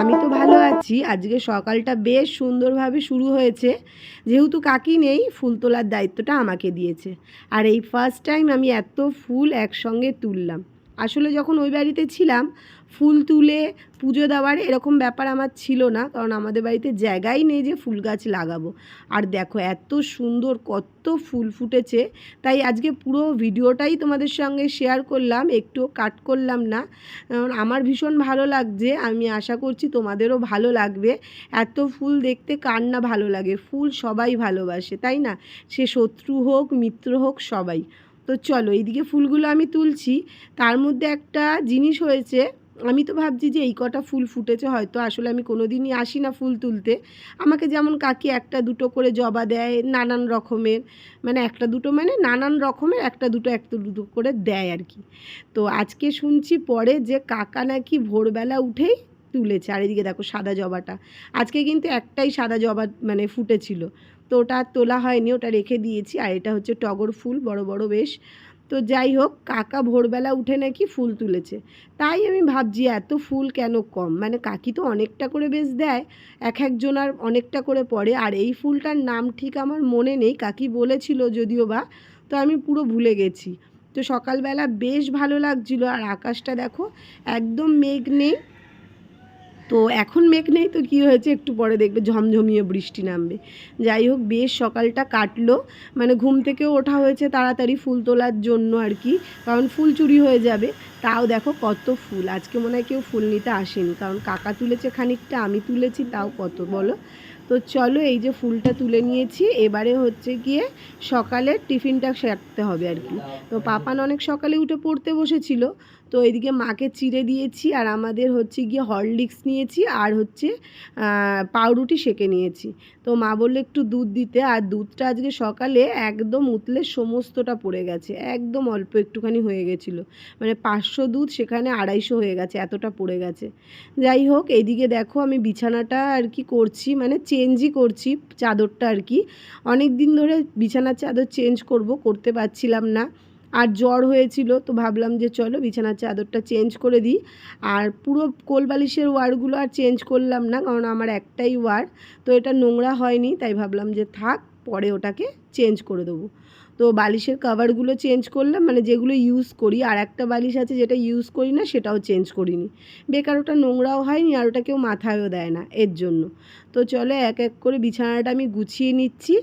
আমি তো ভালো আছি। আজকে সকালটা বেশ সুন্দরভাবে শুরু হয়েছে। যেহেতু কাকি নেই, ফুল তোলার দায়িত্বটা আমাকে দিয়েছে। আর এই ফার্স্ট টাইম আমি এত ফুল একসঙ্গে তুললাম। আসলে যখন ওই বাড়িতে ছিলাম ফুল তুলে পুজো দেওয়ার এরকম ব্যাপার আমার ছিল না, কারণ আমাদের বাড়িতে জায়গাই নেই যে ফুল গাছ লাগাবো। আর দেখো, এত সুন্দর, কত ফুল ফুটেছে। তাই আজকে পুরো ভিডিওটাই তোমাদের সঙ্গে শেয়ার করলাম একটু কাট করলাম না। আমার ভীষণ ভালো লাগছে, আমি আশা করছি তোমাদেরও ভালো লাগবে। এত ফুল দেখতে কার না ভালো লাগে? ফুল সবাই ভালোবাসে, তাই না? সে শত্রু হোক, মিত্র হোক, সবাই। তো চলো, এইদিকে ফুলগুলো আমি তুলছি। তার মধ্যে একটা জিনিস হয়েছে আমি তো ভাবছি যে এই কটা ফুল ফুটেছে, হয়তো আসলে আমি কোনো দিনই আসি না ফুল তুলতে। আমাকে যেমন কাকি একটা দুটো করে জবা দেয় নানান রকমের মানে একটা দুটো মানে নানান রকমের, একটা দুটো একটা দুটো করে দেয় আর কি। তো আজকে শুনছি পরে যে কাকা নাকি ভোরবেলা উঠেই তুলেছে, আর এদিকে দেখো সাদা জবাটা। আজকে কিন্তু একটাই সাদা জবা মানে ফুটেছিল। তো ওটা তোলা হয়নি, ওটা রেখে দিয়েছি, আর এটা হচ্ছে টগর ফুল, বড় বড় বেশ। তো যাই হোক, কাকা ভোরবেলা উঠে নাকি ফুল তুলেছে। তাই আমি ভাবছি, এত ফুল কেন কম? মানে কাকি তো অনেকটা করে বেশ দেয়, এক একজনার অনেকটা করে পড়ে। আর এই ফুলটার নাম ঠিক আমার মনে নেই, কাকি বলেছিল যদিও বা, তো আমি পুরো ভুলে গেছি। তো সকালবেলা বেশ ভালো লাগছিল, আর আকাশটা দেখো, একদম মেঘ নেই। তো এখন মেঘ নেই তো কী হয়েছে একটু পরে দেখবে, ঝমঝমিয়ে বৃষ্টি নামবে। যাই হোক, বেশ সকালটা কাটলো। মানে ঘুম থেকেও ওঠা হয়েছে তাড়াতাড়ি ফুল তোলার জন্য আর কি, কারণ ফুল চুরি হয়ে যাবে। তাও দেখো কত ফুল, আজকে মনে হয় কেউ ফুল নিতে আসেনি, কারণ কাকা তুলেছে খানিকটা, আমি তুলেছি, তাও কত, বলো? তো চলো এই যে ফুলটা তুলে নিয়েছি, এবারে হচ্ছে গিয়ে সকালে টিফিনটা সারতে হবে আর কি। তো পাপান অনেক সকালে উঠে পড়তে বসেছিল তো এদিকে মাকে চিড়ে দিয়েছি আর আমাদের হচ্ছে গিয়ে হরলিক্স নিয়েছি আর হচ্ছে পাউরুটি সেকে নিয়েছি। তো মা বলল একটু দুধ দিতে আর দুধটা আজকে সকালে একদম উতলে সমস্তটা পড়ে গেছে, একদম অল্প একটুখানি হয়ে গেছিল। মানে পাঁচশো দুধ সেখানে আড়াইশো হয়ে গেছে, এতটা পড়ে গেছে। যাই হোক এইদিকে দেখো আমি বিছানাটা আর কি করছি মানে চেঞ্জই করছি চাদরটা আর কি। অনেক দিন ধরে বিছানার চাদর চেঞ্জ করব, করতে পারছিলাম না। আর জ্বর হয়েছিল, তো ভাবলাম যে চলো বিছানার চাদরটা চেঞ্জ করে দিই। আর পুরো কোলবালিশের ওয়ারগুলো আর চেঞ্জ করলাম না, কারণ আমার একটাই ওয়ার, তো এটা নোংরা হয়নি, তাই ভাবলাম যে থাক, পরে ওটাকে চেঞ্জ করে দেবো। তো বালিশের কাভারগুলো চেঞ্জ করলাম মানে যেগুলো ইউজ করি, আর একটা বালিশ আছে যেটা ইউজ করি না, সেটাও চেঞ্জ করিনি। বেকার ওটা নোংরাও হয়নি, আর ওটা কেউ মাথায়ও দেয় না এর জন্য। তো চলো এক এক করে বিছানাটা আমি গুছিয়ে নিচ্ছি।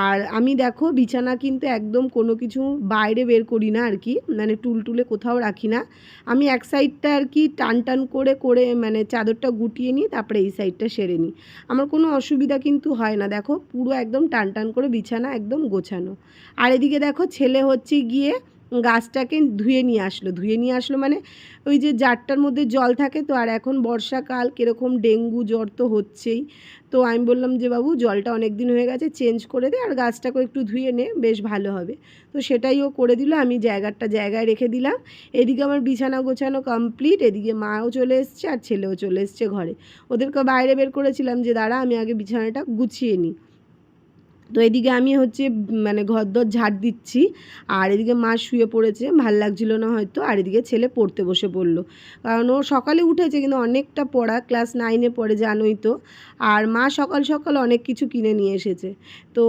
আর আমি দেখো বিছানা কিন্তু একদম কোনো কিছু বাইরে বের করি না আর কি মানে টুল টুলে কোথাও রাখি না। আমি এক সাইডটা আর কি টান টান করে করে মানে চাদরটা গুটিয়ে নিই তারপরে এই সাইডটা সেরে নিই। আমার কোনো অসুবিধা কিন্তু হয় না। দেখো পুরো একদম টান টান করে বিছানা একদম গোছানো। আর এদিকে দেখো ছেলে হচ্ছে গিয়ে গাছটাকে ধুয়ে নিয়ে আসলো। ধুয়ে নিয়ে আসলো মানে ওই যে জারটার মধ্যে জল থাকে তো, আর এখন বর্ষাকাল, কীরকম ডেঙ্গু জ্বর তো হচ্ছেই। তো আমি বললাম যে, বাবু, জলটা অনেক দিন হয়ে গেছে, চেঞ্জ করে দে, আর গাছটাকে একটু ধুয়ে নে, বেশ ভালো হবে। তো সেটাই ও করে দিল, আমি জায়গাটা জায়গায় রেখে দিলাম। এদিকে আমার বিছানা গোছানো কমপ্লিট এদিকে মাও চলে এসছে, আর ছেলেও চলে এসছে ঘরে। ওদেরকে বাইরে বের করেছিলাম যে, দাঁড়া, আমি আগে বিছানাটা গুছিয়ে নিই। তো এদিকে আমি হচ্ছে মানে ঘরদর ঝাড় দিচ্ছি। আর এদিকে মা শুয়ে পড়েছে, ভালো লাগছিল না হয়তো। আর এদিকে ছেলে পড়তে বসে পড়ল। কারণ ও সকালে উঠেছে, কিন্তু অনেকটা পড়া, ক্লাস নাইনে পড়ে, জানোই তো। আর মা সকাল সকাল অনেক কিছু কিনে নিয়ে এসেছে। তো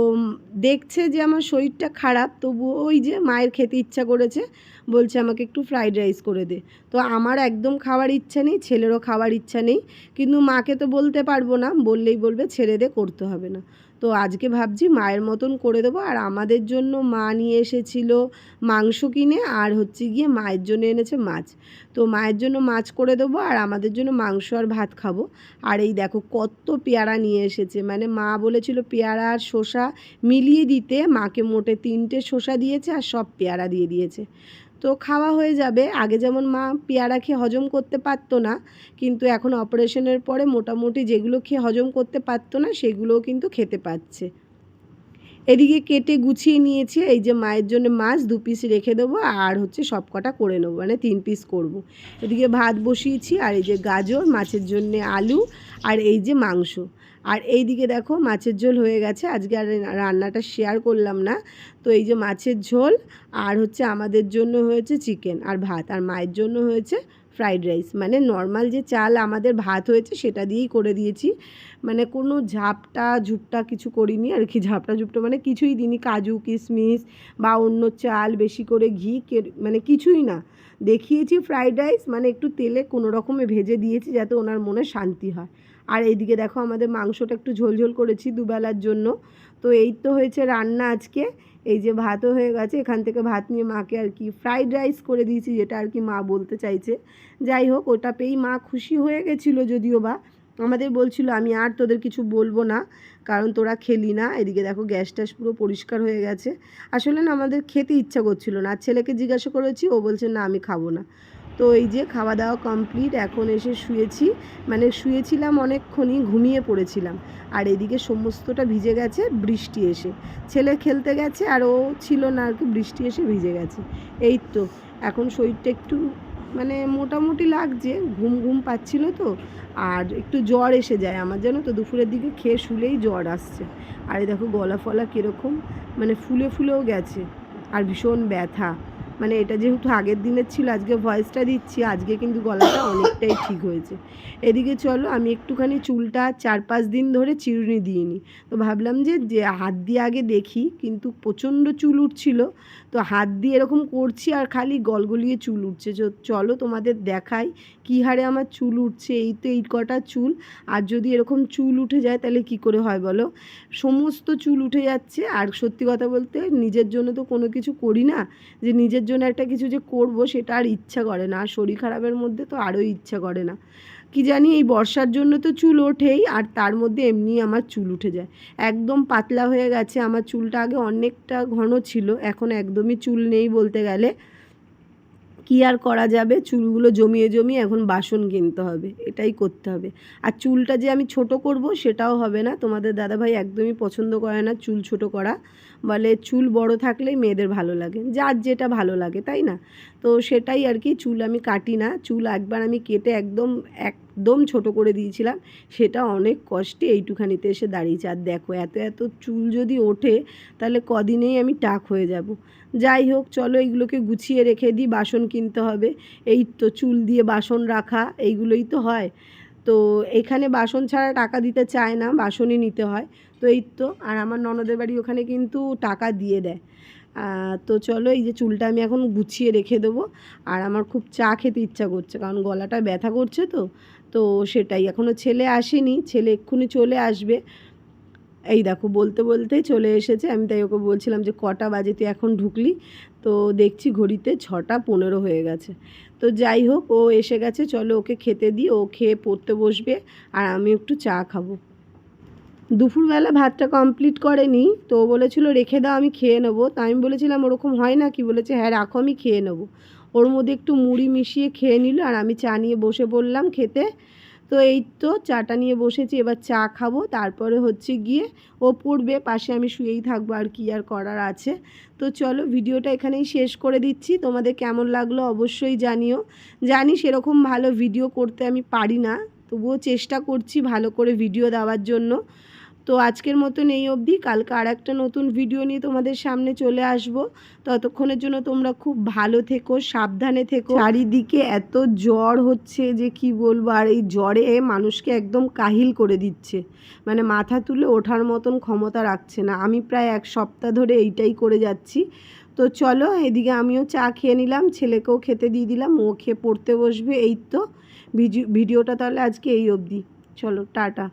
দেখছে যে আমার শরীরটা খারাপ তবু ওই যে মায়ের খেতে ইচ্ছা করেছে, বলছে আমাকে একটু ফ্রাইড রাইস করে দে। তো আমার একদম খাওয়ার ইচ্ছা নেই, ছেলেরও খাওয়ার ইচ্ছা নেই। কিন্তু মাকে তো বলতে পারব না, বললেই বলবে, ছেড়ে দে, করতে হবে না। তো আজকে ভাবছি মায়ের মতন করে দেবো। আর আমাদের জন্য মা নিয়ে এসেছিল মাংস কিনে, আর হচ্ছে গিয়ে মায়ের জন্য এনেছে মাছ। তো মায়ের জন্য মাছ করে দেবো, আর আমাদের জন্য মাংস আর ভাত খাব। আর এই দেখো কত পেয়ারা নিয়ে এসেছে। মানে মা বলেছিল পেয়ারা আর শসা মিলিয়ে দিতে। মাকে মোটে তিনটে শসা দিয়েছে, আর সব পেয়ারা দিয়ে দিয়েছে। তো খাওয়া হয়ে যাবে। আগে যেমন মা পেয়ারা খেয়ে হজম করতে পারতো না, কিন্তু এখন অপারেশনের পরে মোটামুটি যেগুলো খেয়ে হজম করতে পারতো না, সেগুলোও কিন্তু খেতে পাচ্ছে এদিকে কেটে গুছিয়ে নিয়েছি, এই যে মায়ের জন্য মাছ দু পিস রেখে দেবো, আর হচ্ছে সব কটা করে নেব মানে তিন পিস করব। এদিকে ভাত বসিয়েছি, আর এই যে গাজর, মাছের জন্যে আলু, আর এই যে মাংস। আর এই দিকে দেখো মাছের ঝোল হয়ে গেছে। আজকে আর রান্নাটা শেয়ার করলাম না। তো এই যে মাছের ঝোল আর হচ্ছে আমাদের জন্য হয়েছে চিকেন আর ভাত। আর মায়ের জন্য হয়েছে ফ্রাইড রাইস মানে নর্মাল যে চাল আমাদের ভাত হয়েছে সেটা দিয়েই করে দিয়েছি। মানে কোনো ঝাপটা ঝুপটা কিছু করিনি। আর কি ঝাপটা ঝুপটা মানে কিছুই দিইনি। কাজু, কিশমিশ বা অন্য চাল, বেশি করে ঘি মানে কিছুই না। দেখিয়েছি ফ্রাইড রাইস মানে একটু তেলে কোনো রকমে ভেজে দিয়েছি যাতে ওনার মনে শান্তি হয়। আর এইদিকে দেখো আমাদের মাংসটা একটু ঝোলঝোল করেছি দুবেলার জন্য। তো এই তো হয়েছে রান্না আজকে। এই যে ভাতও হয়ে গেছে, এখান থেকে ভাত নিয়ে মাকে আর কি ফ্রাইড রাইস করে দিয়েছি, যেটা আর কি মা বলতে চাইছে। যাই হোক, ওটা পেয়েই মা খুশি হয়ে গেছিল যদিও বা। আমাদের বলছিল, আমি আর তোদের কিছু বলব না, কারণ তোরা খেলি না। এদিকে দেখো গ্যাস ট্যাস পুরো পরিষ্কার হয়ে গেছে। আসলে না, আমাদের খেতে ইচ্ছা করছিল না। আর ছেলেকে জিজ্ঞাসা করেছি, ও বলছে, না, আমি খাব না। তো এই যে খাওয়া দাওয়া কমপ্লিট এখন এসে শুয়েছি। মানে শুয়েছিলাম অনেকক্ষণই, ঘুমিয়ে পড়েছিলাম। আর এদিকে সমস্তটা ভিজে গেছে, বৃষ্টি এসে। ছেলে খেলতে গেছে, আর ও ছিল না আর কি, বৃষ্টি এসে ভিজে গেছে। এই তো, এখন শরীরটা একটু মানে মোটামুটি লাগছে, ঘুম ঘুম পাচ্ছিল তো। আর একটু জ্বর এসে যায়, আমার জানো তো, দুপুরের দিকে খেয়ে শুলেই জ্বর আসছে। আর দেখো, গলা ফলা কীরকম মানে ফুলে ফুলেও গেছে। আর ভীষণ ব্যথা। মানে এটা যেহেতু আগের দিনের ছিল, আজকে ভয়েসটা দিচ্ছি, আজকে কিন্তু গলাটা অনেকটাই ঠিক হয়েছে। এদিকে চলো, আমি একটুখানি চুলটা চার পাঁচ দিন ধরে চিরুনি দিইনি। তো ভাবলাম যে যে হাত দিয়ে আগে দেখি, কিন্তু প্রচণ্ড চুল উঠছিল। তো হাত দিয়ে এরকম করছি আর খালি গলগলিয়ে চুল উঠছে। চলো তোমাদের দেখাই কী হারে আমার চুল উঠছে। এই তো এই কটা চুল। আর যদি এরকম চুল উঠে যায়, তাহলে কি করে হয় বলো? সমস্ত চুল উঠে যাচ্ছে। আর সত্যি কথা বলতে নিজের জন্য তো কোনো কিছু করি না। যে নিজের জন্য একটা কিছু যে করব সেটা আর ইচ্ছা করে না। আর শরীর খারাপের মধ্যে তো আরও ইচ্ছা করে না। কি জানি এই বর্ষার জন্য তো চুল ওঠেই, আর তার মধ্যে এমনি আমার চুল উঠে যায়। একদম পাতলা হয়ে গেছে। আমার চুলটা আগে অনেকটা ঘন ছিল, এখন একদমই চুল নেই বলতে গেলে। কী আর করা যাবে? চুলগুলো জমিয়ে জমিয়ে এখন বাসন কিনতে হবে, এটাই করতে হবে। আর চুলটা যে আমি ছোট করব সেটাও হবে না। তোমাদের দাদাভাই একদমই পছন্দ করে না চুল ছোট করা। বলে চুল বড় থাকলেই মেয়েদের ভালো লাগে, যার যেটা ভালো লাগে, তাই না? তো সেটাই আর কি, চুল আমি কাটি না, চুল একবার আমি কেটে একদম একদম ছোট করে দিয়েছিলাম, সেটা অনেক কষ্টে এইটুখানিতে এসে দাঁড়িয়েছে। আর দেখো, এত এত চুল যদি ওঠে, তাহলে কদিনেই আমি টাক হয়ে যাব। যাই হোক, চলো এইগুলোকে গুছিয়ে রেখে দিই, বাসন কিনতে হবে। এই তো চুল দিয়ে বাসন রাখা, এইগুলোই তো হয়। তো এখানে বাসন ছাড়া টাকা দিতে চায় না, বাসনই নিতে হয়। তো এই তো, আর আমার ননদের বাড়ি ওখানে কিন্তু টাকা দিয়ে দেয়। তো চলো এই যে চুলটা আমি এখন গুছিয়ে রেখে দেবো। আর আমার খুব চা খেতে ইচ্ছা করছে, কারণ গলাটা ব্যথা করছে তো। তো সেটাই এখনও ছেলে আসেনি, ছেলে এক্ষুনি চলে আসবে। এই দেখো, বলতে বলতেই চলে এসেছে। আমি তাই ওকে বলছিলাম যে কটা বাজে তুই এখন ঢুকলি? তো দেখছি ঘড়িতে ছটা পনেরো হয়ে গেছে। তো যাই হোক, ও এসে গেছে, চলো ওকে খেতে দিই, ও খেয়ে পড়তে বসবে, আর আমি একটু চা খাব। দুপুরবেলা ভাতটা কমপ্লিট করেনি, তো বলেছিল, রেখে দাও, আমি খেয়ে নেব। তা আমি বলেছিলাম, ওরকম হয় না কি? বলেছে হ্যাঁ রাখো, আমি খেয়ে নেব। ওর মধ্যে একটু মুড়ি মিশিয়ে খেয়ে নিল, আর আমি চা নিয়ে বসে পড়লাম খেতে। তো এই তো চাটা নিয়ে বসেছি, এবার চা খাব। তারপরে হচ্ছে গিয়ে ও পড়বে, পাশে আমি শুয়েই থাকব আর কি আর করার আছে। তো চলো ভিডিওটা এখানেই শেষ করে দিচ্ছি। তোমাদের কেমন লাগল অবশ্যই জানিও। জানি সেরকম ভালো ভিডিও করতে আমি পারি না, তবুও চেষ্টা করছি ভালো করে ভিডিও দেওয়ার জন্য। তো আজকের মতন এই অবধি। কালকে আর একটা নতুন ভিডিও নিয়ে তোমাদের সামনে চলে আসব। ততক্ষণের জন্য তোমরা খুব ভালো থেকো, সাবধানে থেকো। চারিদিকে এত জ্বর হচ্ছে যে কি বলব, আর এই জ্বরে মানুষকে একদম কাহিল করে দিচ্ছে। মানে মাথা তুলে ওঠার মতন ক্ষমতা রাখছে না। আমি প্রায় এক সপ্তাহ ধরে এইটাই করে যাচ্ছি। তো চলো, এদিকে আমিও চা খেয়ে নিলাম, ছেলেকেও খেতে দিয়ে দিলাম, ও খেয়ে পড়তে বসবে। এই তো ভিডিওটা তাহলে আজকে এই অবধি। চলো, টাটা।